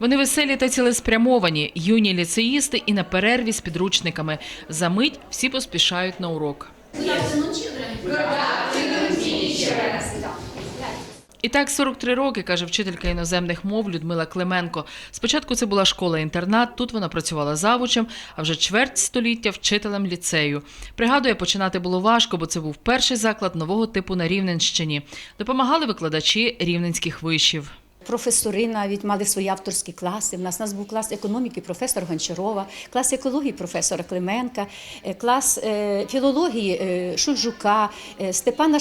Вони веселі та цілеспрямовані, юні ліцеїсти і на перерві з підручниками. За мить всі поспішають на урок. І так 43 роки, каже вчителька іноземних мов Людмила Клименко. Спочатку це була школа-інтернат, тут вона працювала завучем, а вже чверть століття вчителем ліцею. Пригадує, починати було важко, бо це був перший заклад нового типу на Рівненщині. Допомагали викладачі рівненських вишів. Професори навіть мали свої авторські класи. У нас, у нас був клас економіки професор Гончарова, клас екології професора Клименка, е, клас е, філології е, Шульжука, Степана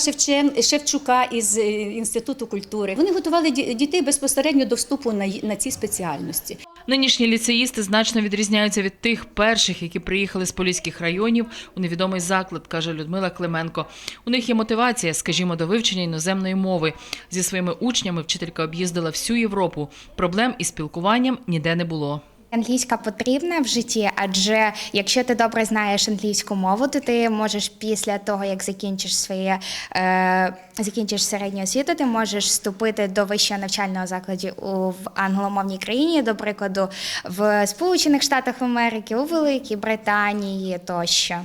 Шевчука із Інституту культури. Вони готували дітей безпосередньо до вступу на ці спеціальності. Нинішні ліцеїсти значно відрізняються від тих перших, які приїхали з поліських районів у невідомий заклад, каже Людмила Клименко. У них є мотивація, скажімо, до вивчення іноземної мови. Зі своїми учнями вчителька об'їздила всю Європу. Проблем із спілкуванням ніде не було. Англійська потрібна в житті, адже якщо ти добре знаєш англійську мову, то ти можеш після того, як закінчиш своє е, закінчиш середню освіту, ти можеш вступити до вищого навчального закладу у в англомовній країні, до прикладу, в Сполучених Штатах Америки, у Великій Британії тощо.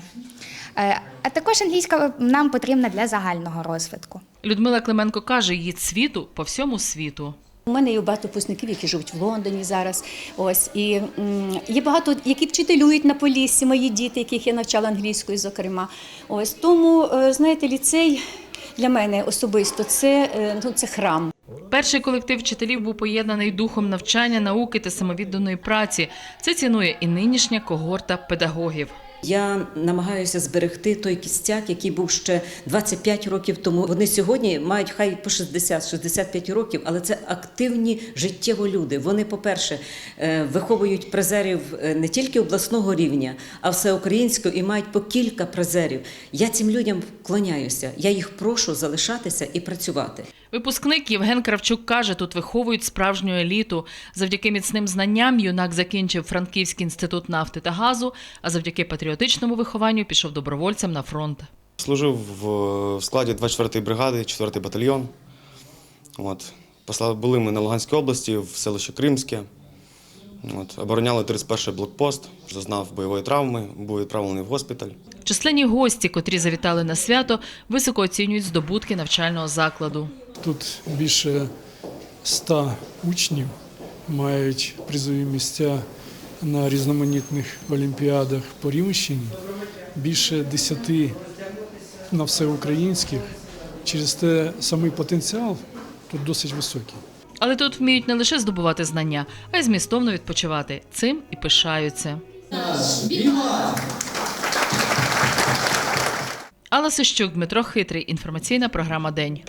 Е, а також англійська нам потрібна для загального розвитку. Людмила Клименко каже, її світу по всьому світу. У мене є багато випускників, які живуть в Лондоні зараз. Ось і є багато, які вчителюють на поліссі, мої діти, яких я навчала англійською, зокрема. Ось тому, е, знаєте, ліцей для мене особисто це, е, ну, це храм. Перший колектив вчителів був поєднаний духом навчання, науки та самовідданої праці. Це цінує і нинішня когорта педагогів. Я намагаюся зберегти той кістяк, який був ще 25 років тому. Вони сьогодні мають хай по 60-65 років, але це активні життєво люди. Вони, по-перше, е, виховують призерів е, не тільки обласного рівня, а всеукраїнського і мають по кілька призерів. Я цим людям вклоняюся. Я їх прошу залишатися і працювати. Випускник Євген Кравчук каже, тут виховують справжню еліту. Завдяки міцним знанням юнак закінчив Франківський інститут нафти та газу, а завдяки патріотичному вихованню пішов добровольцем на фронт. Служив в, складі 24-ї бригади, 4-й батальйон. От. Були ми на Луганській області, в селищі Кримське. От. Обороняли 31-й блокпост, зазнав бойової травми, був відправлений в госпіталь. Численні гості, котрі завітали на свято, високо оцінюють здобутки навчального закладу. Тут більше ста учнів мають призові місця на різноманітних олімпіадах по Рівненщині, більше десяти на всеукраїнських. Через те самий потенціал тут досить високий. Але тут вміють не лише здобувати знання, а й змістовно відпочивати. Цим і пишаються. Алла Сищук, Дмитро Хитрий. Інформаційна програма День.